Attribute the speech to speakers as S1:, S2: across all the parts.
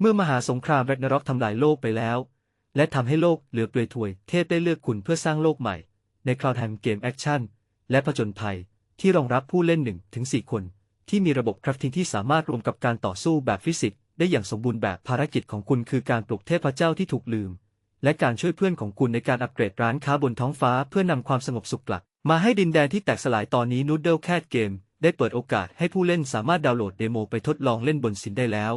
S1: เมื่อมหาสงครามแรกนรกทำลายโลกไปแล้ว และทำให้โลกเหลือเปลือยถวย เทพได้เลือกคุณเพื่อสร้างโลกใหม่ ในคลาวด์แฮมเกมแอคชั่นและผจญภัยที่รองรับผู้เล่น1ถึง4คน ที่มีระบบคราฟติ้งที่สามารถรวมกับการต่อสู้แบบฟิสิกส์ได้อย่างสมบูรณ์แบบภารกิจของคุณคือการปลุกเทพเจ้าที่ถูกลืม และการช่วยเพื่อนของคุณในการอัปเกรดร้านค้าบนท้องฟ้าเพื่อนำความสงบสุขกลับมาให้ดินแดนที่แตกสลายตอนนี้ Noodle Cat Game ได้เปิดโอกาสให้ผู้เล่นสามารถดาวน์โหลดเดโมไปทดลองเล่นบนสินได้แล้ว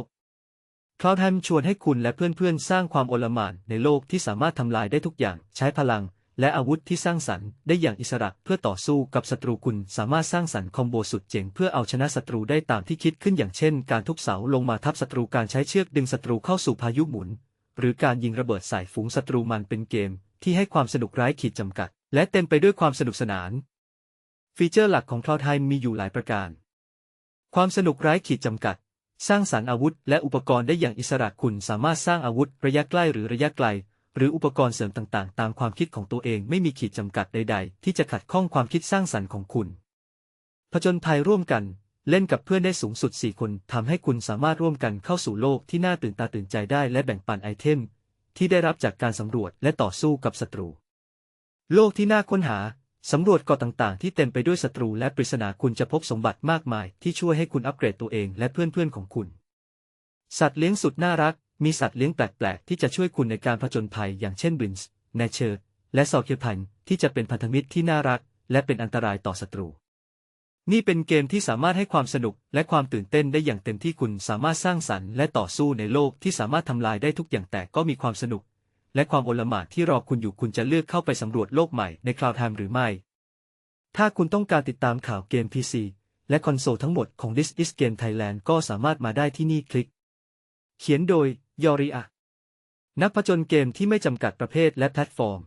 S1: คลาวด์แฮมชวนให้คุณและเพื่อนๆ สร้างความโอลหม่านในโลกที่สามารถทำลายได้ทุกอย่าง ใช้พลัง และอาวุธที่สร้างสรรค์ได้อย่างอิสระเพื่อต่อสู้กับศัตรูคุณสามารถสร้างสรรค์คอมโบสุดเจ๋งเพื่อเอาชนะศัตรูได้ตามที่คิดขึ้นอย่างเช่น การทุบเสาลงมาทับศัตรูการใช้เชือกดึงศัตรูเข้าสู่พายุหมุน หรือการยิงระเบิดใส่ฝูงศัตรูมันเป็นเกม ที่ให้ความสนุกร้ายขีดจำกัด และเต็มไปด้วยความสนุกสนาน ฟีเจอร์หลักของ Cloud Time มีอยู่หลายประการ ความสนุกร้ายขีดจำกัด สร้างสรรค์อาวุธและอุปกรณ์ได้อย่างอิสระคุณสามารถสร้างอาวุธระยะใกล้หรือระยะไกล หรืออุปกรณ์เสริมต่างๆ ตามความคิดของตัวเองไม่มีขีดจำกัดใด ๆ ที่จะขัดข้องความคิดสร้างสรรค์ของคุณ ผจญภัยร่วมกัน เล่นกับเพื่อนได้สูงสุด 4 คนทำให้คุณสามารถร่วมกันเข้าสู่โลกที่น่าตื่นตาตื่นใจได้และแบ่งปันไอเทม ที่ได้รับจากการสำรวจและต่อสู้กับศัตรู โลกที่น่าค้นหา สำรวจเกาะต่างๆ ที่เต็มไปด้วยศัตรูและปริศนาคุณจะพบสมบัติมากมาย ที่ช่วยให้คุณอัปเกรดตัวเองและเพื่อนๆของคุณ สัตว์เลี้ยงสุดน่ารัก มีสัตว์เลี้ยงแปลกๆ ที่จะช่วยคุณในการผจญภัยอย่างเช่นบินส์เนเชอร์ และซอเคียพันที่จะเป็นพันธมิตรที่น่ารัก และเป็นอันตรายต่อศัตรู นี่เป็นเกมที่สามารถให้ความสนุกและความตื่นเต้นได้อย่างเต็มที่คุณสามารถสร้างสรรค์และต่อสู้ในโลกที่สามารถทำลายได้ทุกอย่างแต่ก็มีความสนุก และความโอลหม่านที่รอคุณอยู่คุณจะเลือกเข้าไปสำรวจโลกใหม่ในคลาวด์ไทม์หรือไม่ ถ้าคุณต้องการติดตามข่าวเกม PC และคอนโซลทั้งหมดของ This is Game Thailand ก็สามารถมาได้ที่นี่คลิก เขียนโดยยอริอะนักผจญเกมที่ไม่จำกัดประเภทและแพลตฟอร์ม